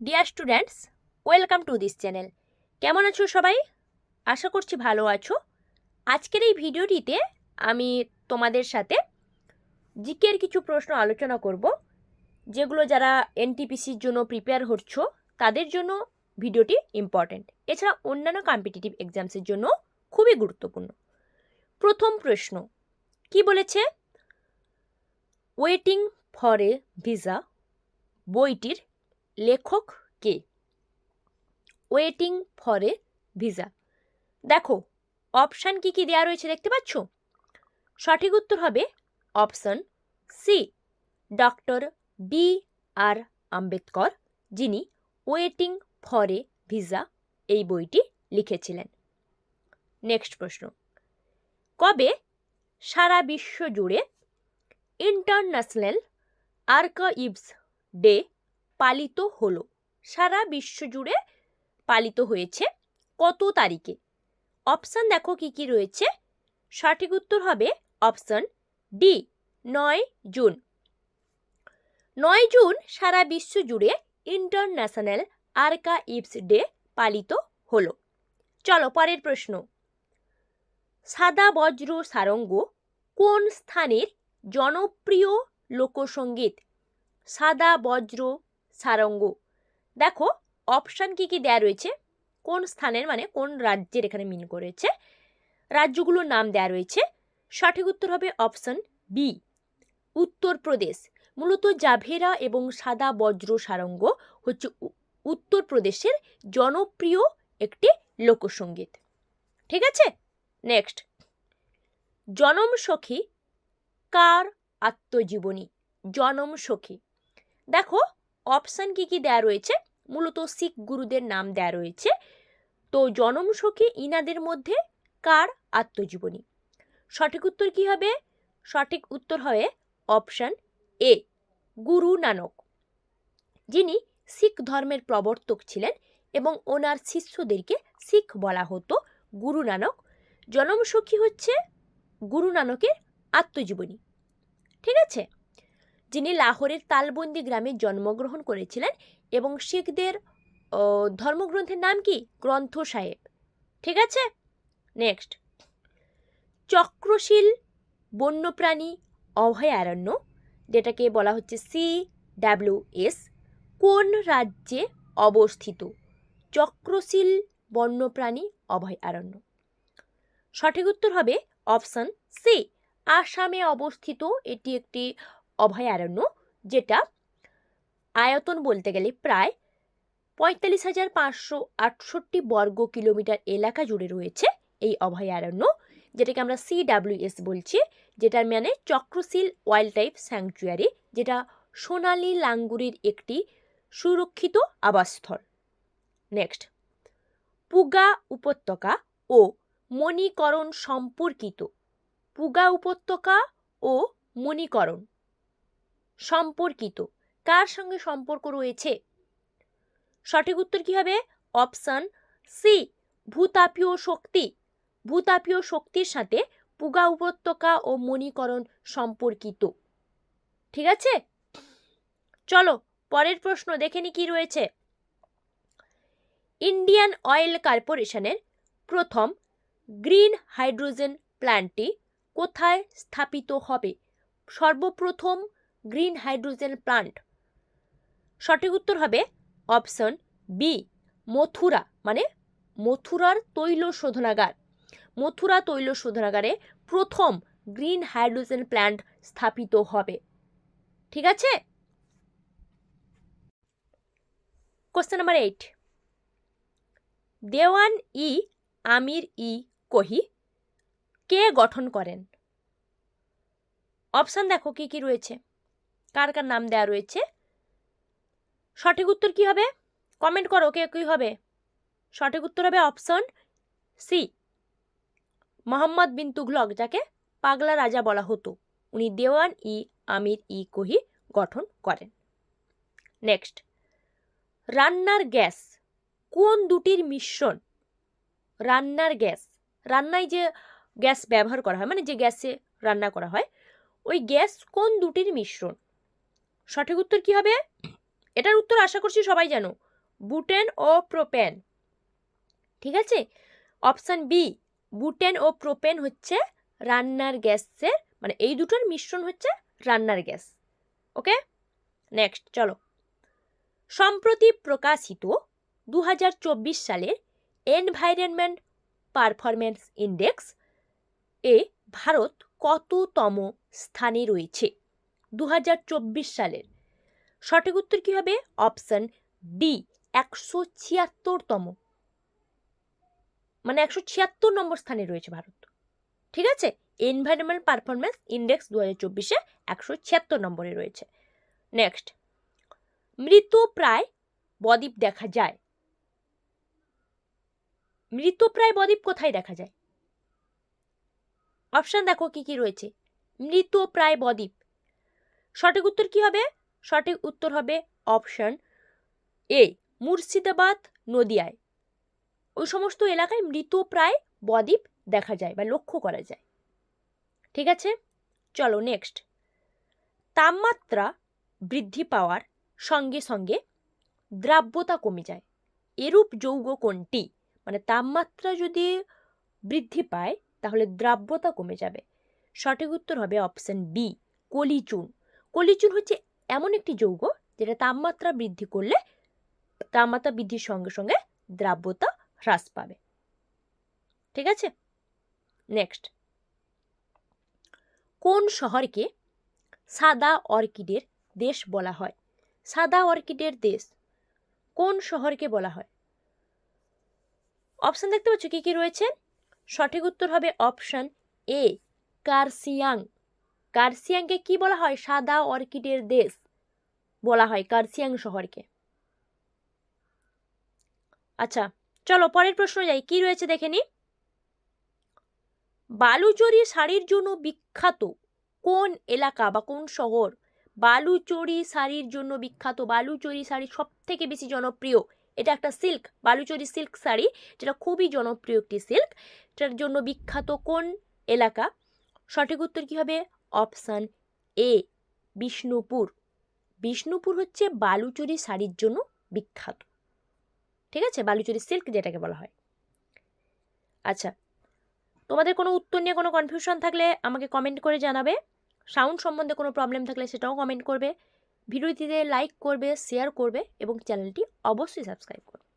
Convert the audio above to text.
Dear students welcome to this channel কেমন আছো সবাই? আশা করছি ভালো আছো। আজকের এই ভিডিওটিতে আমি তোমাদের সাথে জিকের কিছু প্রশ্ন আলোচনা করব, যেগুলো যারা এনটিপিসির জন্য প্রিপেয়ার হচ্ছ, তাদের জন্য ভিডিওটি ইম্পর্ট্যান্ট এছাড়া অন্যান্য কম্পিটিটিভ এক্সামসের জন্য খুবই গুরুত্বপূর্ণ। প্রথম প্রশ্ন, কি বলেছে? ওয়েটিং ফর এ ভিসা বইটির লেখক কে? ওয়েটিং ফর এ ভিসা দেখো অপশান কি কি দেওয়া রয়েছে দেখতে পাচ্ছ? সঠিক উত্তর হবে option C doctor B R Ambedkar, যিনি ওয়েটিং ফর এ ভিসা এই বইটি লিখেছিলেন। নেক্সট প্রশ্ন। কবে সারা বিশ্ব জুড়ে ইন্টারন্যাশনাল আর্কাইভস ডে পালিত হলো। সারা বিশ্ব জুড়ে পালিত হয়েছে। কত তারিখে? অপশান দেখো কি কি রয়েছে। সঠিক উত্তর হবে অপশান ডি, নয় জুন। নয় জুন সারা বিশ্ব জুড়ে ইন্টারন্যাশনাল আর্কাইভস ডে পালিত হলো। চলো পরের প্রশ্ন। সাদা বজ্র সারঙ্গ কোন স্থানের জনপ্রিয় লোকসঙ্গীত সাদা বজ্র সারঙ্গ দেখো অপশান কি কি দেয়া রয়েছে? কোন স্থানের মানে কোন রাজ্যের এখানে মিন করেছে? রাজ্যগুলোর নাম দেয়া রয়েছে। সঠিক উত্তর হবে অপশান বি উত্তরপ্রদেশ। মূলত জাভেরা এবং সাদা বজ্র সারঙ্গ হচ্ছে উত্তরপ্রদেশের জনপ্রিয় একটি লোকসঙ্গীত ঠিক আছে? নেক্সট জনম সখী, কার আত্মজীবনী? জনম সখী। দেখো অপশান কি কি দেয়া রয়েছে? মূলত শিখ গুরুদের নাম দেয়া রয়েছে। তো জনম সখী ইনাদের মধ্যে কার আত্মজীবনী? সঠিক উত্তর কি হবে? সঠিক উত্তর হবে অপশান এ, গুরু নানক। যিনি শিখ ধর্মের প্রবর্তক ছিলেন এবং ওনার শিষ্যদেরকে শিখ বলা হতো গুরু নানক। জনমসখী হচ্ছে গুরু নানকের আত্মজীবনী। ঠিক আছে? যিনি লাহোরের তালবন্দি গ্রামে জন্মগ্রহণ করেছিলেন এবং শিখদের ধর্মগ্রন্থের নাম কি? গ্রন্থ সাহেব। ঠিক আছে? নেক্সট চক্রশীল বন্যপ্রাণী অভয়ারণ্য, যেটাকে বলা হচ্ছে সি ডাব্লিউ এস কোন রাজ্যে অবস্থিত? চক্রশীল বন্যপ্রাণী অভয়ারণ্য। সঠিক উত্তর হবে অপশান সি আসামে অবস্থিত এটি একটি অভয়ারণ্য যেটা আয়তন বলতে গেলে প্রায় পঁয়তাল্লিশ হাজার পাঁচশো আটষট্টি বর্গ কিলোমিটার এলাকা জুড়ে রয়েছে এই অভয়ারণ্য যেটাকে আমরা সিডাব্লিউএস বলছি, যেটার মানে চক্রশীল ওয়াইল্ড লাইফ স্যাংচুয়ারি, যেটা সোনালি লাঙ্গুরির একটি সুরক্ষিত আবাসস্থল। নেক্সট, পুগা উপত্যকা ও মণিকরণ সম্পর্কিত। পুগা উপত্যকা ও মণিকরণ সম্পর্কিত। কার সঙ্গে সম্পর্ক রয়েছে? সঠিক উত্তর কী হবে? অপশান সি, ভূতাপীয় শক্তি। ভূতাপীয় শক্তির সাথে পুগা উপত্যকা ও মণিকরণ সম্পর্কিত। ঠিক আছে? চলো, পরের প্রশ্ন দেখে নি কি রয়েছে। ইন্ডিয়ান অয়েল কর্পোরেশনের প্রথম গ্রিন হাইড্রোজেন প্ল্যান্টটি কোথায় স্থাপিত হবে? সর্বপ্রথম গ্রিন হাইড্রোজেন প্লান্ট। সঠিক উত্তর হবে অপশন বি, মথুরা মানে মথুরার তৈল শোধনাগার। মথুরা তৈল শোধনাগারে প্রথম গ্রিন হাইড্রোজেন প্ল্যান্ট স্থাপিত হবে। ঠিক আছে? Question number eight. দেওয়ান ই, আমির ই, কহি কে গঠন করেন? অপশান দেখো কি কি রয়েছে। কার কার নাম দেওয়া রয়েছে? সঠিক উত্তর কি হবে? কমেন্ট করো, কে কী হবে? সঠিক উত্তর হবে অপশন সি মোহাম্মদ বিন তুঘলক, যাকে পাগলা রাজা বলা হতো। উনি দেওয়ান ই আমির ই কহি গঠন করেন। নেক্সট রান্নার গ্যাস, কোন দুটির মিশ্রণ? রান্নার গ্যাস, রান্নায় যে গ্যাস ব্যবহার করা হয় মানে যে গ্যাসে রান্না করা হয়, ওই গ্যাস কোন দুটির মিশ্রণ? সঠিক উত্তর কি হবে? এটার উত্তর আশা করছি সবাই জানো। বুটেন ও প্রোপেন। ঠিক আছে? অপশান বি, বুটেন ও প্রোপেন হচ্ছে রান্নার গ্যাসের মানে এই দুটোর মিশ্রণ হচ্ছে রান্নার গ্যাস। ওকে? নেক্সট, চলো। সম্প্রতি প্রকাশিত দু হাজার চব্বিশ সালের এনভায়রনমেন্ট পারফরমেন্স ইন্ডেক্স এ ভারত কততম স্থানে রয়েছে? দু হাজার চব্বিশ সালের। সঠিক উত্তর কী হবে? অপশন ডি, একশো ছিয়াত্তরতম। মানে একশো ছিয়াত্তর নম্বর স্থানে রয়েছে ভারত। ঠিক আছে? এনভায়রনমেন্ট পারফরমেন্স ইন্ডেক্স দু হাজার চব্বিশে একশো ছিয়াত্তর নম্বরে রয়েছে। নেক্সট মৃত প্রায় বদ্বীপ দেখা যায়। মৃতপ্রায় বদ্বীপ কোথায় দেখা যায়? অপশান দেখো কি কি রয়েছে। মৃতপ্রায় বদ্বীপ। সঠিক উত্তর কি হবে? সঠিক উত্তর হবে অপশন এ মুর্শিদাবাদ নদিয়ায়। ওই সমস্ত এলাকায় মৃতপ্রায় বদ্বীপ দেখা যায় বা লক্ষ্য করা যায়। ঠিক আছে? চলো নেক্সট তাপমাত্রা বৃদ্ধি পাওয়ার সঙ্গে সঙ্গে দ্রাব্যতা কমে যায়। এরূপ যৌগ কোনটি? মানে তাপমাত্রা যদি বৃদ্ধি পায়, তাহলে দ্রাব্যতা কমে যাবে। সঠিক উত্তর হবে অপশন বি কলিচুন। কলিচুন হচ্ছে এমন একটি যৌগ যেটা তাপমাত্রা বৃদ্ধি করলে তাপমাত্রা বৃদ্ধির সঙ্গে সঙ্গে দ্রাব্যতা হ্রাস পাবে। ঠিক আছে? নেক্সট কোন শহরকে সাদা অর্কিডের দেশ বলা হয়? সাদা অর্কিডের দেশ কোন শহরকে বলা হয়? অপশান দেখতে পাচ্ছ কী কী রয়েছে? সঠিক উত্তর হবে অপশান এ কার্সিয়াং। কার্সিয়াংকে কি বলা হয়? সাদা অর্কিডের দেশ বলা হয় কার্সিয়াং শহরকে। আচ্ছা চলো পরের প্রশ্ন যাই। কি রয়েছে দেখে নি? বালুচরি শাড়ির জন্য বিখ্যাত কোন এলাকা বা কোন শহর? বালুচরি শাড়ির জন্য বিখ্যাত, বালুচরি শাড়ি সব থেকে বেশি জনপ্রিয়, এটা একটা সিল্ক, বালুচরি সিল্ক শাড়ি, যেটা খুবই জনপ্রিয় একটি সিল্ক, এটার জন্য বিখ্যাত কোন এলাকা? সঠিক উত্তর কী হবে? Option A, Bishnupur. বিষ্ণুপুর হচ্ছে বালুচরি শাড়ির জন্য বিখ্যাত। ঠিক আছে? বালুচরি সিল্ক যেটাকে বলা হয়। আচ্ছা তোমাদের কোনো উত্তর নিয়ে কোনো কনফিউশন থাকলে আমাকে কমেন্ট করে জানাবে। সাউন্ড সম্বন্ধে কোনো প্রবলেম থাকলে সেটাও কমেন্ট করবে। ভিডিওটিতে লাইক করবে শেয়ার করবে এবং চ্যানেলটি অবশ্যই সাবস্ক্রাইব করবে।